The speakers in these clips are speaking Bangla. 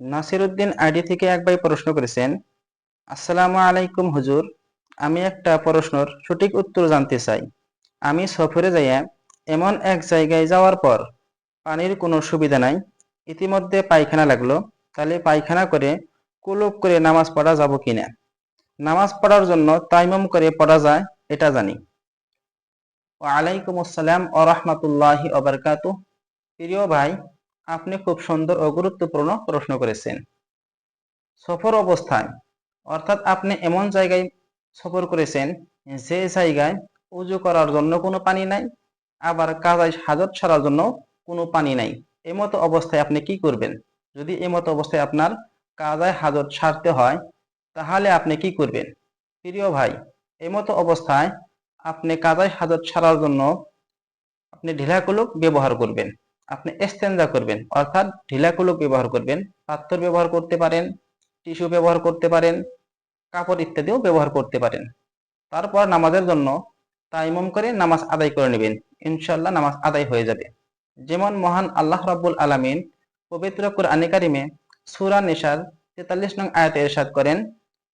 নাসিরউদ্দিন আইডি থেকে এক ভাই প্রশ্ন করেছেন, আসসালামু আলাইকুম হুজুর, আমি একটা প্রশ্নর সঠিক উত্তর জানতে চাই। আমি সফরে যাইয়া এমন এক জায়গায় যাওয়ার পর পানির কোনো সুবিধা নাই, ইতিমধ্যে পায়খানা লাগল, তাহলে পায়খানা করে কুলুপ করে নামাজ পড়া যাব কিনা নামাজ পড়ার জন্য তাইমম করে পড়া যায়, এটা জানি। ওয়ালাইকুম আসসালাম ও রহমতুল্লাহি অবরকাতু প্রিয় ভাই আপনি খুব সুন্দর ও গুরুত্বপূর্ণ প্রশ্ন করেছেন। সফর অবস্থায় অর্থাৎ আপনি এমন জায়গায় সফর করেছেন যে জায়গায় উজু করার জন্য কোনো পানি নাই, আবার কাজায় হাজত ছাড়ার জন্য কোনো পানি নাই। এমতো অবস্থায় আপনি কি করবেন? যদি এমতো অবস্থায় আপনার কাজায় হাজত ছাড়তে হয়, তাহলে আপনি কি করবেন? প্রিয় ভাই, এমতো অবস্থায় আপনি কাজায় হাজত ছাড়ার জন্য আপনি ঢিলাকুলুক ব্যবহার করবেন। আপনি এস্তেঞ্জা করবেন, অর্থাৎ ঢিলাকুলুক ব্যবহার করবেন, পাত্তর ব্যবহার করতে পারেন, টিস্যু ব্যবহার করতে পারেন, কাপড় ইত্যাদিও ব্যবহার করতে পারেন। তারপর নামাজের জন্য তাইমম করে নামাজ আদায় করে নেবেন ইনশাল্লাহ নামাজ আদায় হয়ে যাবে। যেমন মহান আল্লাহ রাব্বুল আলামিন পবিত্র কুরআনে কারিমে সুরা নিসার 43 নং আয়াতে ইরশাদ করেন,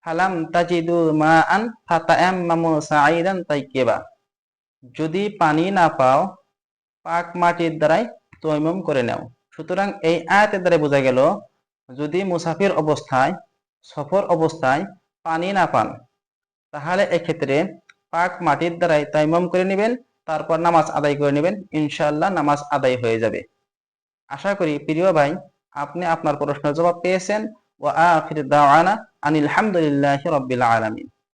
ফালাম তাজিদু মা মাআন ফাতায়াম্মামু সাঈদান তাইয়্যিবা। যদি পানি না পাও, পাক মাটির দ্বারাই তৈমম করে নাও। সুতরাং এই আয়াতের দ্বারা বোঝা গেল, যদি মুসাফির অবস্থায় সফর অবস্থায় পানি না পান তাহলে এক্ষেত্রে পাক মাটির দ্বারাই তাইমম করে নেবেন তারপর নামাজ আদায় করে নেবেন ইনশাল্লাহ নামাজ আদায় হয়ে যাবে। আশা করি প্রিয় ভাই, আপনি আপনার প্রশ্নের জবাব পেয়েছেন। ও আনিল হামদুলিল্লাহি রাব্বিল আলামিন।